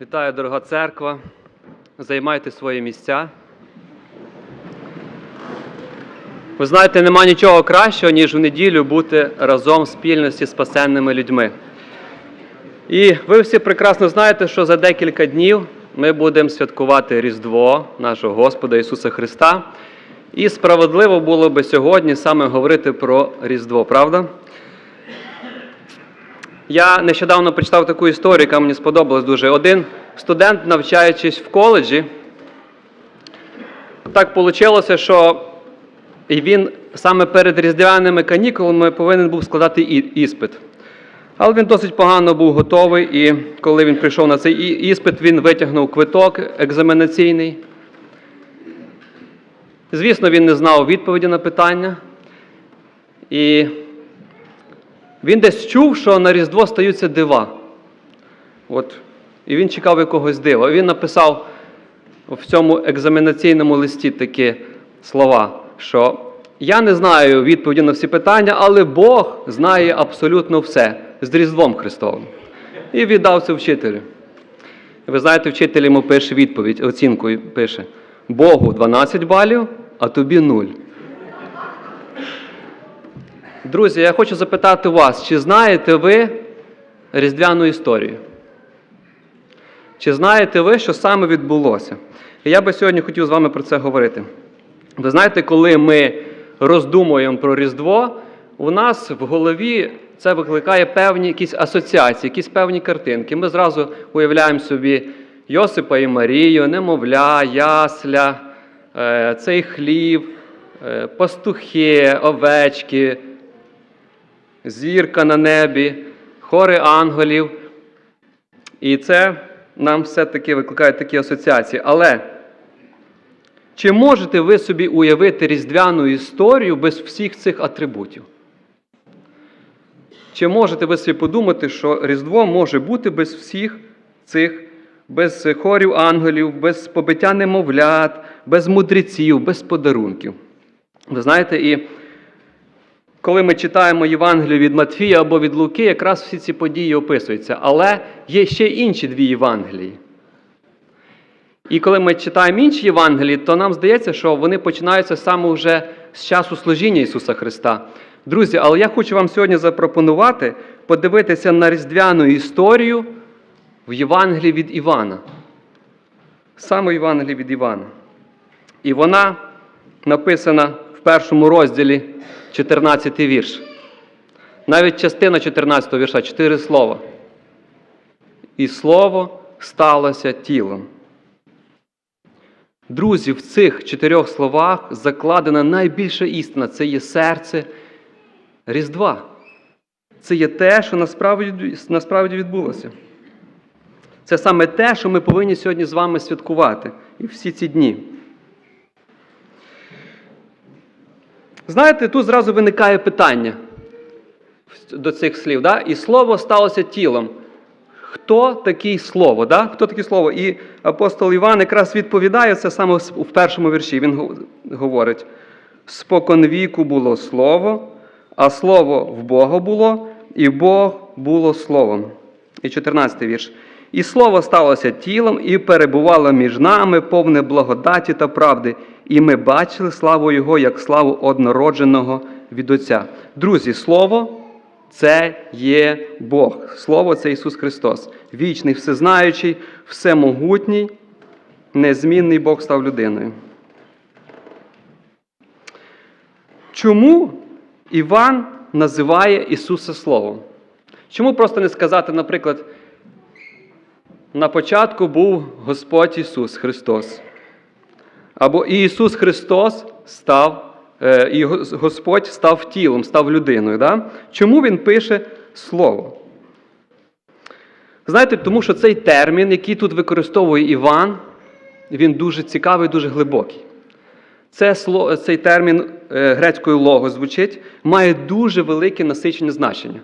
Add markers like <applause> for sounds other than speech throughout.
Вітаю, дорога церква. Займайте свої місця. Ви знаєте, нема нічого кращого, ніж в неділю бути разом в спільності з спасенними людьми. І ви всі прекрасно знаєте, що за декілька днів ми будемо святкувати Різдво нашого Господа Ісуса Христа. І справедливо було би сьогодні саме говорити про Різдво, правда? Я нещодавно прочитав таку історію, яка мені сподобалась дуже. Один студент, навчаючись в коледжі, так вийшло, що він саме перед різдвяними канікулами повинен був складати іспит. Але він досить погано був готовий, і коли він прийшов на цей іспит, він витягнув квиток екзаменаційний. Звісно, він не знав відповіді на питання. І він десь чув, що на Різдво стаються дива. От. І він чекав якогось дива. Він написав в цьому екзаменаційному листі такі слова, що я не знаю відповіді на всі питання, але Бог знає абсолютно все з Різдвом Христовим. І віддав це вчителю. Ви знаєте, вчитель йому пише відповідь, оцінку пише: Богу 12 балів, а тобі 0. Друзі, я хочу запитати вас, чи знаєте ви різдвяну історію? Чи знаєте ви, що саме відбулося? І я би сьогодні хотів з вами про це говорити. Ви знаєте, коли ми роздумуємо про Різдво, у нас в голові це викликає певні якісь асоціації, якісь певні картинки. Ми зразу уявляємо собі Йосипа і Марію, немовля, ясля, е, цей хлів, е, пастухи, овечки, зірка на небі, хори ангелів. І це нам все-таки викликає такі асоціації. Але чи можете ви собі уявити різдвяну історію без всіх цих атрибутів? Чи можете ви собі подумати, що Різдво може бути без всіх цих, без хорів ангелів, без побиття немовлят, без мудреців, без подарунків? Ви знаєте, і коли ми читаємо Євангелію від Матфія або від Луки, якраз всі ці події описуються. Але є ще інші дві Євангелії. І коли ми читаємо інші Євангелії, то нам здається, що вони починаються саме вже з часу служіння Ісуса Христа. Друзі, але я хочу вам сьогодні запропонувати подивитися на різдвяну історію в Євангелії від Івана. Саме Євангелії від Івана. І вона написана першому розділі 14 вірш. Навіть частина 14 вірша, чотири слова. І слово сталося тілом. Друзі, в цих чотирьох словах закладена найбільша істина це є серце Різдва. Це є те, що насправді, насправді відбулося. Це саме те, що ми повинні сьогодні з вами святкувати і всі ці дні. Знаєте, тут зразу виникає питання до цих слів. Да? І слово сталося тілом. Хто такий слово? Да? Хто таке слово? І апостол Іван якраз відповідає це саме в першому вірші. Він говорить: спокон віку було слово, а слово в Бога було, і Бог було словом. І 14 вірш. І слово сталося тілом і перебувало між нами, повне благодаті та правди, і ми бачили славу Його як славу однородженого від Отця. Друзі, слово це є Бог. Слово це Ісус Христос. Вічний, всезнаючий, всемогутній, незмінний Бог став людиною. Чому Іван називає Ісуса Словом? Чому просто не сказати, наприклад, на початку був Господь Ісус Христос? Або Ісус Христос став, е, і Господь став тілом, став людиною. Да? Чому Він пише Слово? Знаєте, тому що цей термін, який тут використовує Іван, він дуже цікавий, дуже глибокий. Це, цей термін е, грецькою лого звучить, має дуже велике насичене значення.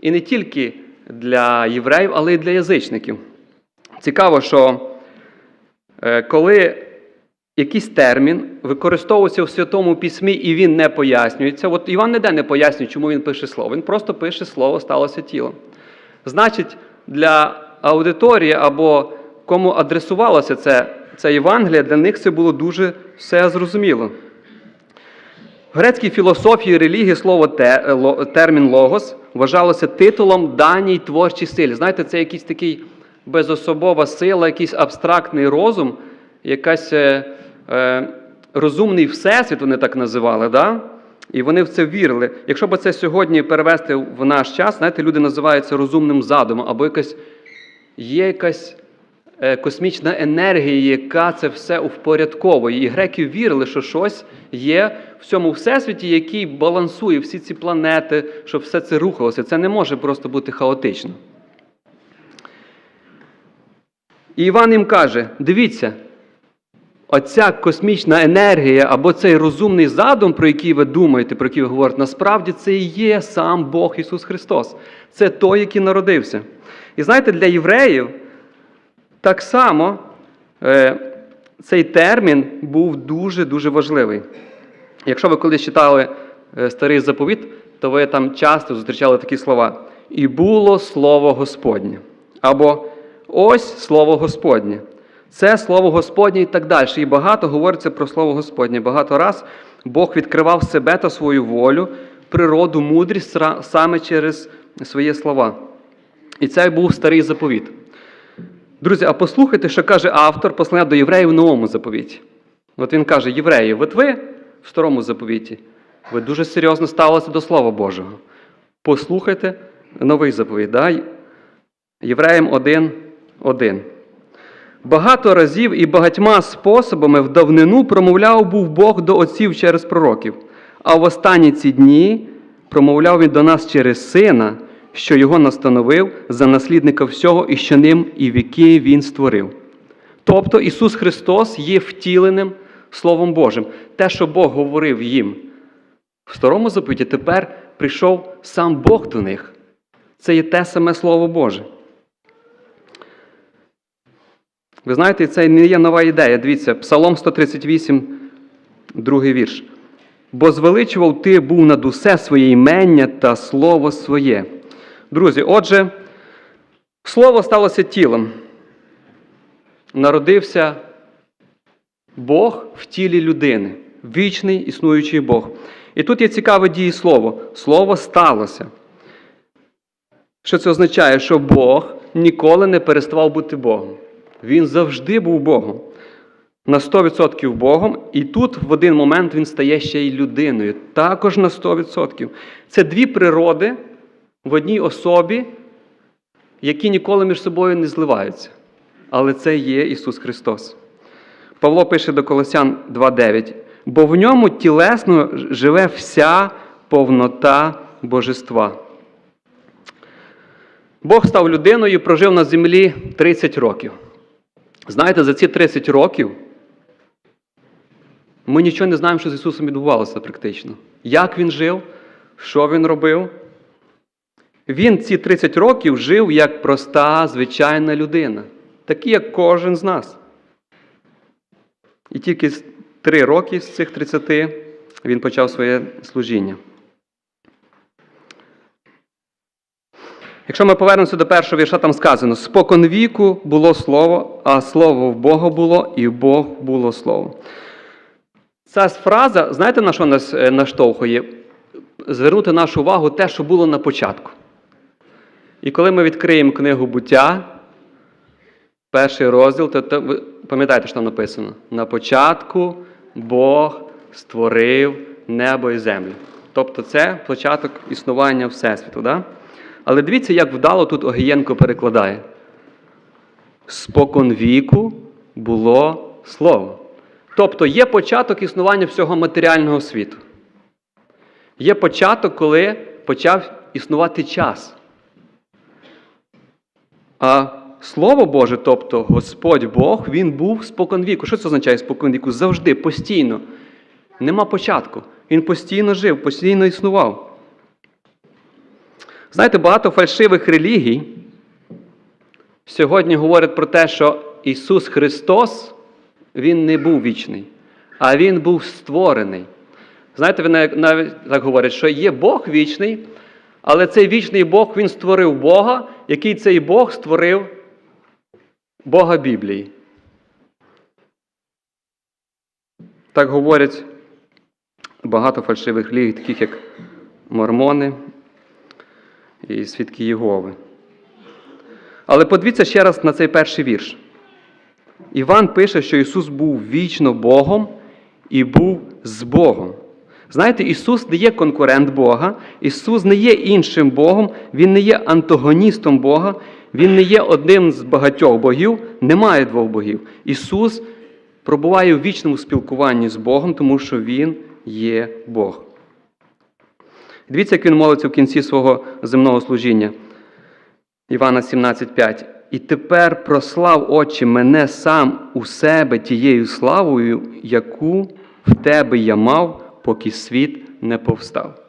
І не тільки для євреїв, але й для язичників. Цікаво, що е, коли якийсь термін використовується в Святому Письмі і він не пояснюється, от Іван ніде не пояснює, чому він пише слово. Він просто пише слово сталося тілом. Значить, для аудиторія або кому адресувалося це, це Євангеліє, для них це було дуже все зрозуміло. В грецькій філософії і релігії слово те, ло- термін логос вважалося титулом даній творчій силі. Знаєте, це якийсь такий безособова сила, якийсь абстрактний розум, якась е, розумний всесвіт, вони так називали. Да? І вони в це вірили. Якщо б це сьогодні перевести в наш час, знаєте, люди називають це розумним задумом, або якась є якась е, космічна енергія, яка це все впорядковує. І греки вірили, що щось є в цьому всесвіті, який балансує всі ці планети, щоб все це рухалося. Це не може просто бути хаотично. І Іван їм каже: дивіться, оця космічна енергія або цей розумний задум, про який ви думаєте, про який ви говорите, насправді це і є сам Бог Ісус Христос. Це той, який народився. І знаєте, для євреїв так само е, цей термін був дуже-дуже важливий. Якщо ви колись читали е, старий заповіт, то ви там часто зустрічали такі слова. І було слово Господнє. Або ось слово Господнє. Це слово Господнє і так далі. І багато говориться про слово Господнє. Багато раз Бог відкривав себе та свою волю, природу, мудрість саме через свої слова. І це був старий заповіт. Друзі, а послухайте, що каже автор послання до євреїв в новому заповіті. От він каже: Євреї, от ви в старому заповіті, ви дуже серйозно ставилися до Слова Божого. Послухайте новий заповіт. Да? Євреям 1, 1. Багато разів і багатьма способами в давнину промовляв був Бог до отців через пророків, а в останні ці дні промовляв він до нас через сина, що його настановив за наслідника всього, і що ним і віки він створив. Тобто Ісус Христос є втіленим Словом Божим. Те, що Бог говорив їм в старому заповіті, тепер прийшов сам Бог до них. Це є те саме Слово Боже. Ви знаєте, це не є нова ідея. Дивіться, Псалом 138, другий вірш. Бо звеличував ти був над усе своє імення та слово своє. Друзі, отже, слово сталося тілом. Народився Бог в тілі людини, вічний існуючий Бог. І тут є цікаве дієслово. Слово сталося. Що це означає? Що Бог ніколи не переставав бути Богом. Він завжди був Богом. На 100% Богом, і тут в один момент він стає ще й людиною. Також на 100%. Це дві природи в одній особі, які ніколи між собою не зливаються. Але це є Ісус Христос. Павло пише до Колосян 2:9. Бо в ньому тілесно живе вся повнота божества. Бог став людиною прожив на землі 30 років. Знаєте, за ці 30 років ми нічого не знаємо, що з Ісусом відбувалося практично. Як Він жив, що Він робив. Він ці 30 років жив як проста, звичайна людина, такий, як кожен з нас. І тільки 3 роки з цих 30 він почав своє служіння. Якщо ми повернемося до першого вірша, там сказано: спокон віку було слово, а слово в Бога було, і Бог було слово. Ця фраза, знаєте, на що нас е, наштовхує? Звернути нашу увагу те, що було на початку. І коли ми відкриємо книгу буття, перший розділ, то, то ви пам'ятаєте, що там написано? На початку Бог створив небо і землю. Тобто це початок існування Всесвіту. Да? Але дивіться, як вдало тут Огієнко перекладає. Спокон віку було слово. Тобто є початок існування всього матеріального світу. Є початок, коли почав існувати час. А Слово Боже, тобто Господь Бог, Він був споконвіку. Що це означає споконвіку? Завжди, постійно. Нема початку. Він постійно жив, постійно існував. Знаєте, багато фальшивих релігій сьогодні говорять про те, що Ісус Христос, Він не був вічний, а Він був створений. Знаєте, вони навіть так говорять, що є Бог вічний, але цей вічний Бог Він створив Бога, який цей Бог створив Бога Біблії. Так говорять багато фальшивих релігій, таких як мормони і свідки Єгови. Але подивіться ще раз на цей перший вірш. Іван пише, що Ісус був вічно Богом і був з Богом. Знаєте, Ісус не є конкурент Бога, Ісус не є іншим Богом, Він не є антагоністом Бога, Він не є одним з багатьох богів, немає двох богів. Ісус пробуває у вічному спілкуванні з Богом, тому що Він є Бог. Дивіться, як він молиться в кінці свого земного служіння. Івана 17,5. І тепер прослав Отче мене сам у себе тією славою, яку в тебе я мав, поки світ не повстав.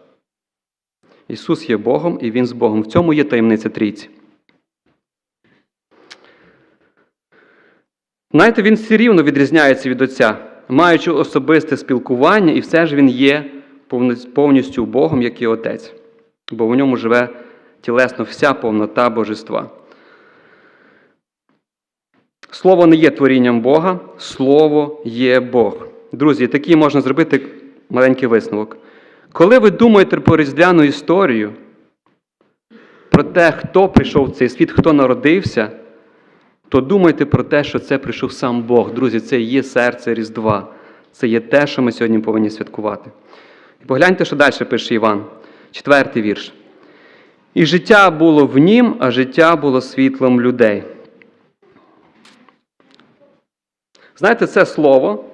Ісус є Богом і Він з Богом. В цьому є таємниця трійці. Знаєте, він все рівно відрізняється від Отця, маючи особисте спілкування, і все ж він є повністю Богом, як і Отець, бо в ньому живе тілесно вся повнота Божества. Слово не є творінням Бога, Слово є Бог. Друзі, такий можна зробити маленький висновок. Коли ви думаєте про різдвяну історію, про те, хто прийшов в цей світ, хто народився, то думайте про те, що це прийшов сам Бог. Друзі, це є серце Різдва. Це є те, що ми сьогодні повинні святкувати. І погляньте, що далі пише Іван, четвертий вірш. І життя було в нім, а життя було світлом людей. Знаєте, це слово,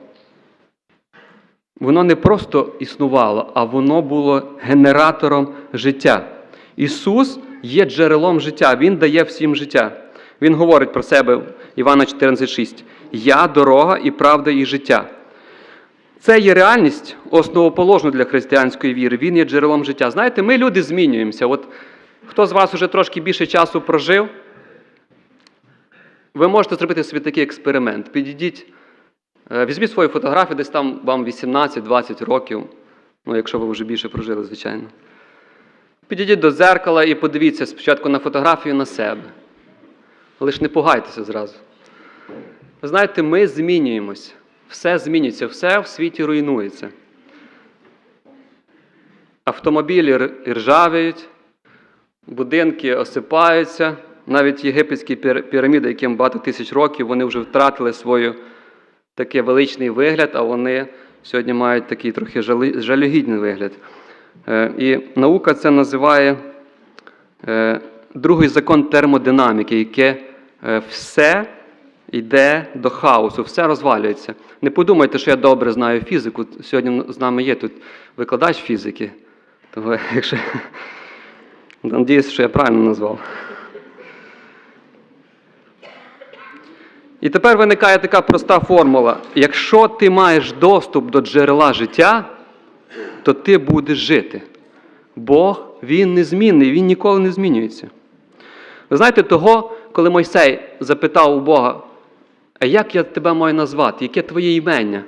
воно не просто існувало, а воно було генератором життя. Ісус є джерелом життя, Він дає всім життя. Він говорить про себе Івана 14,6. Я дорога і правда, і життя. Це є реальність основоположна для християнської віри. Він є джерелом життя. Знаєте, ми люди змінюємося. От хто з вас вже трошки більше часу прожив, ви можете зробити собі такий експеримент. Підійдіть, е, візьміть свою фотографію, десь там вам 18-20 років. Ну, якщо ви вже більше прожили, звичайно. Підійдіть до дзеркала і подивіться спочатку на фотографію на себе. Ж не пугайтеся зразу. Ви знаєте, ми змінюємося. Все змінюється, все в світі руйнується. Автомобілі ржавіють, будинки осипаються. Навіть єгипетські піраміди, яким багато тисяч років, вони вже втратили свій такий величний вигляд, а вони сьогодні мають такий трохи жалюгідний вигляд. І наука це називає другий закон термодинаміки, яке все йде до хаосу, все розвалюється. Не подумайте, що я добре знаю фізику. Сьогодні з нами є тут викладач фізики. Тому, <laughs> якщо... Надіюсь, що я правильно назвав. І тепер виникає така проста формула. Якщо ти маєш доступ до джерела життя, то ти будеш жити. Бог, Він незмінний, Він ніколи не змінюється. Ви знаєте, того, коли Мойсей запитав у Бога, а як я тебе маю назвати? Яке твоє імення?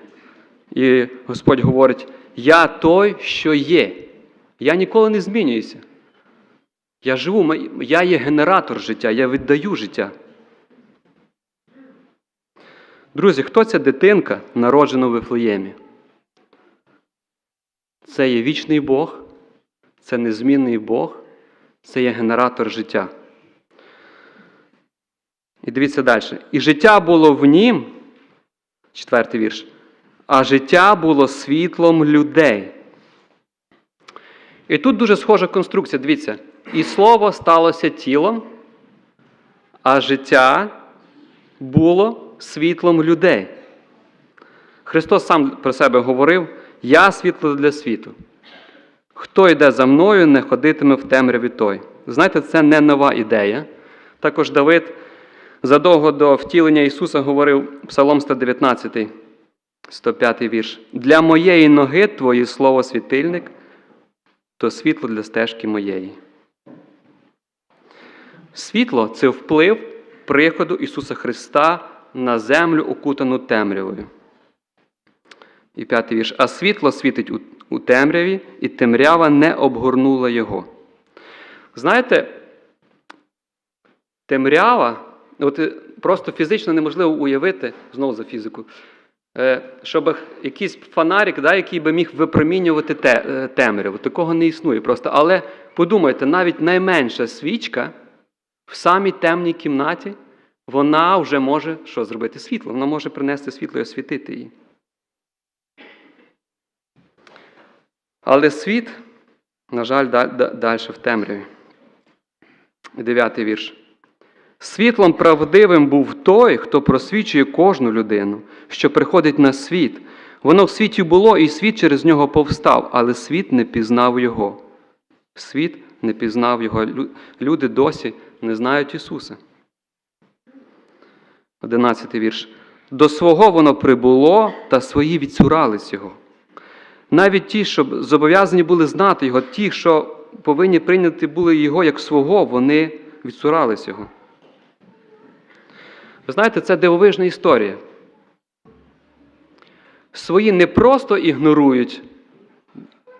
І Господь говорить: Я той, що є. Я ніколи не змінююся. Я живу, я є генератор життя, я віддаю життя. Друзі, хто ця дитинка, народжена в Вифлеємі? Це є вічний Бог, це незмінний Бог, це є генератор життя. І дивіться далі. І життя було в нім, четвертий вірш, а життя було світлом людей. І тут дуже схожа конструкція. Дивіться, і слово сталося тілом, а життя було світлом людей. Христос сам про себе говорив: Я світло для світу. Хто йде за мною, не ходитиме в темряві той. Знаєте, це не нова ідея. Також Давид задовго до втілення Ісуса говорив Псалом 119, 105 вірш. Для моєї ноги Твоє слово світильник, то світло для стежки моєї. Світло це вплив приходу Ісуса Христа на землю, окутану темрявою. І п'ятий вірш. А світло світить у темряві, і темрява не обгорнула його. Знаєте, темрява, от просто фізично неможливо уявити, знову за фізику, е, щоб якийсь фонарик, да, який би міг випромінювати те, е, темряву. Такого не існує просто. Але подумайте, навіть найменша свічка в самій темній кімнаті, вона вже може що зробити світло, вона може принести світло і освітити її. Але світ, на жаль, далі в темряві. Дев'ятий вірш. Світлом правдивим був той, хто просвічує кожну людину, що приходить на світ. Воно в світі було, і світ через нього повстав, але світ не пізнав його. Світ не пізнав його. Люди досі не знають Ісуса. Одинадцятий вірш. До свого воно прибуло, та свої відцурались його. Навіть ті, що зобов'язані були знати його, ті, що повинні прийняти були його як свого, вони відцурались його. Ви знаєте, це дивовижна історія. Свої не просто ігнорують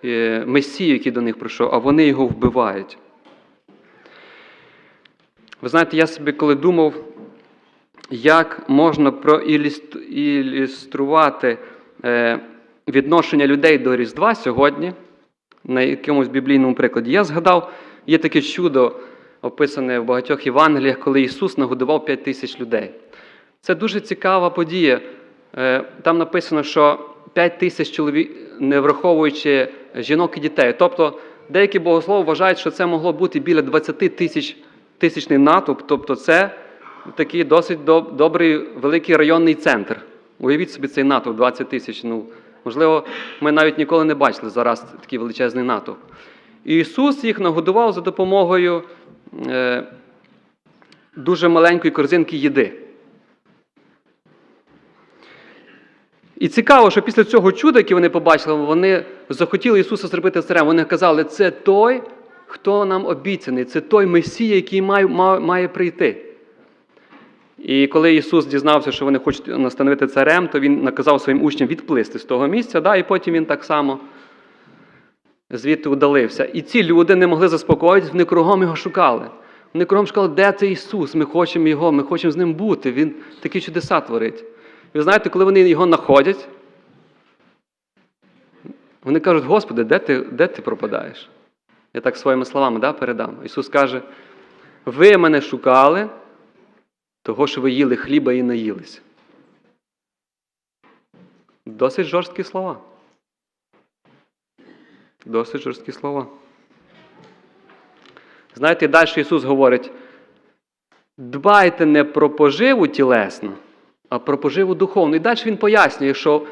е, Месію, який до них прийшов, а вони його вбивають. Ви знаєте, я собі коли думав, як можна проілюструвати е, відношення людей до Різдва сьогодні, на якомусь біблійному прикладі, я згадав, є таке чудо, описане в багатьох Євангеліях, коли Ісус нагодував 5 тисяч людей. Це дуже цікава подія. Е, там написано, що 5 тисяч чоловік, не враховуючи жінок і дітей. Тобто деякі богослови вважають, що це могло бути біля 20 тисяч тисячний натовп, тобто це такий досить добрий великий районний центр. Уявіть собі цей натовп 20 тисяч. Ну, Можливо, ми навіть ніколи не бачили зараз такий величезний натовп. Ісус їх нагодував за допомогою дуже маленької корзинки їди. І цікаво, що після цього чуда, яке вони побачили, вони захотіли Ісуса зробити царем. Вони казали, це той, хто нам обіцяний, це той Месія, який має, має прийти. І коли Ісус дізнався, що вони хочуть настановити царем, то Він наказав своїм учням відплисти з того місця, да, і потім він так само звідти удалився. І ці люди не могли заспокоїтися, вони кругом його шукали. Вони кругом шукали, де це Ісус? Ми хочемо Його, ми хочемо з ним бути. Він такі чудеса творить. Ви знаєте, коли вони його знаходять, вони кажуть, Господи, де ти де ти пропадаєш? Я так своїми словами да, передам. Ісус каже, ви мене шукали, того, що ви їли хліба і наїлися. Досить жорсткі слова. Досить жорсткі слова. Знаєте, далі Ісус говорить: дбайте не про поживу тілесну, а про поживу духовну. І далі Він пояснює, що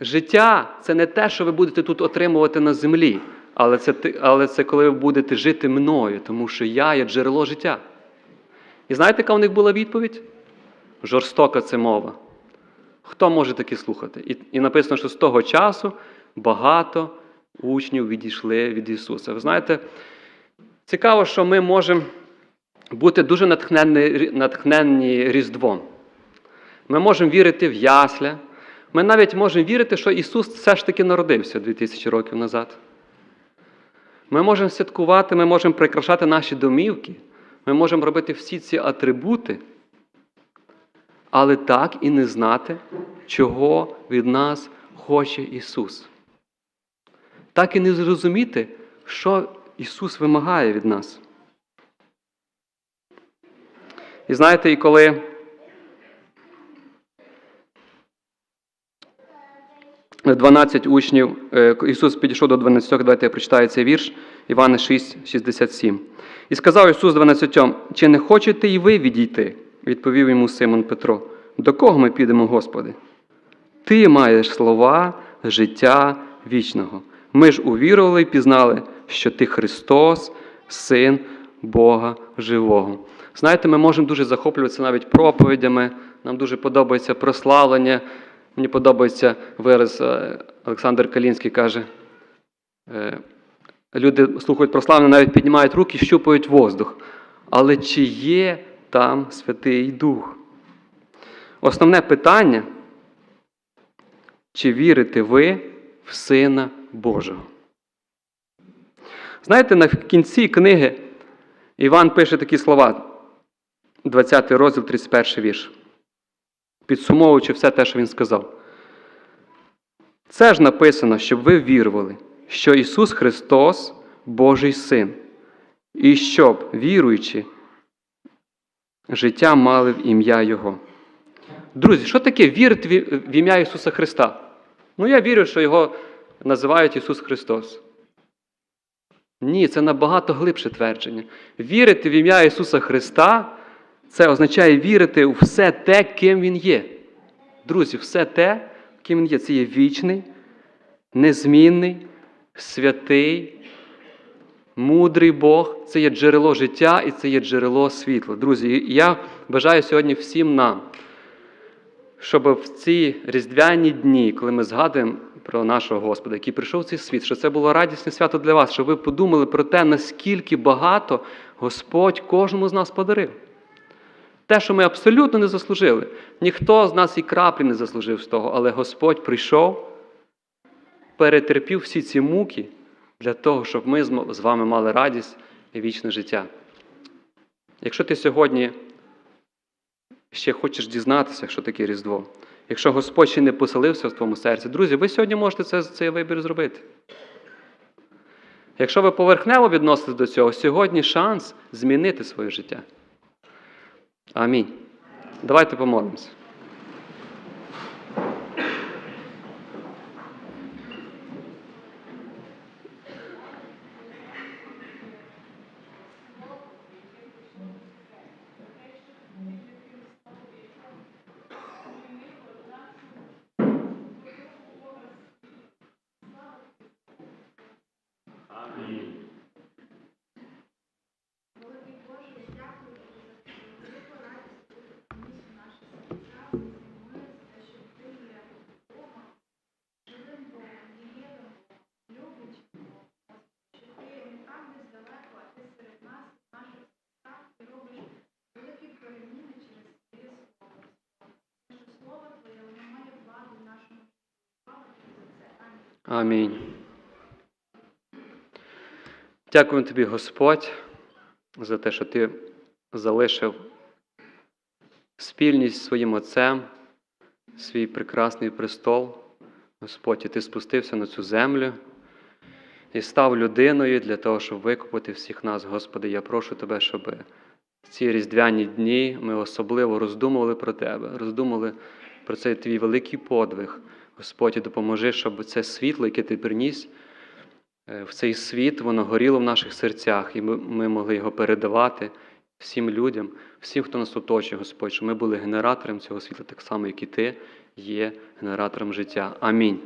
життя це не те, що ви будете тут отримувати на землі, але це, але це коли ви будете жити мною, тому що я є джерело життя. І знаєте, яка у них була відповідь? Жорстока це мова. Хто може таки слухати? І, і написано, що з того часу багато учнів відійшли від Ісуса. Ви знаєте, цікаво, що ми можемо бути дуже натхненні, натхненні Різдвом. Ми можемо вірити в ясля. Ми навіть можемо вірити, що Ісус все ж таки народився 2000 років назад. Ми можемо святкувати, ми можемо прикрашати наші домівки. Ми можемо робити всі ці атрибути, але так і не знати, чого від нас хоче Ісус. Так і не зрозуміти, що Ісус вимагає від нас. І знаєте, і коли 12 учнів, е, Ісус підійшов до 12, давайте я прочитаю цей вірш, Івана 6, 67. І сказав Ісус 12, чи не хочете і ви відійти? Відповів йому Симон Петро. До кого ми підемо, Господи? Ти маєш слова життя вічного. Ми ж увірували і пізнали, що Ти Христос, Син Бога Живого. Знаєте, ми можемо дуже захоплюватися навіть проповідями, нам дуже подобається прославлення. Мені подобається вираз е, Олександр Калінський каже. «Е, люди слухають прославлення, навіть піднімають руки, щупають воздух. Але чи є там Святий Дух? Основне питання, чи вірите ви в Сина Божого? Знаєте, на кінці книги Іван пише такі слова. 20 розділ, 31 вірш. Підсумовуючи все те, що він сказав. Це ж написано, щоб ви вірували, що Ісус Христос Божий Син, і щоб, віруючи, життя мали в ім'я Його. Друзі, що таке вірити в ім'я Ісуса Христа? Ну, я вірю, що Його називають Ісус Христос. Ні, це набагато глибше твердження. Вірити в ім'я Ісуса Христа це означає вірити у все те, ким Він є. Друзі, все те, ким Він є, це є вічний, незмінний, святий, мудрий Бог, це є джерело життя і це є джерело світла. Друзі, я бажаю сьогодні всім нам, щоб в ці різдвяні дні, коли ми згадуємо про нашого Господа, який прийшов в цей світ, що це було радісне свято для вас, щоб ви подумали про те, наскільки багато Господь кожному з нас подарив. Те, що ми абсолютно не заслужили. Ніхто з нас і краплі не заслужив з того, але Господь прийшов, перетерпів всі ці муки для того, щоб ми з вами мали радість і вічне життя. Якщо ти сьогодні ще хочеш дізнатися, що таке Різдво, якщо Господь ще не поселився в твоєму серці, друзі, ви сьогодні можете це, цей вибір зробити. Якщо ви поверхнево відноситесь до цього, сьогодні шанс змінити своє життя. Амінь. Давайте помолимося. Амінь. Дякую тобі, Господь, за те, що ти залишив спільність своїм Отцем, свій прекрасний престол. Господь, і ти спустився на цю землю і став людиною для того, щоб викупити всіх нас, Господи. Я прошу Тебе, щоб в ці різдвяні дні ми особливо роздумували про Тебе, роздумували про цей твій великий подвиг. Господь, допоможи, щоб це світло, яке ти приніс е, в цей світ, воно горіло в наших серцях, і ми, могли його передавати всім людям, всім, хто нас оточує, Господь, щоб ми були генератором цього світла, так само, як і ти є генератором життя. Амінь.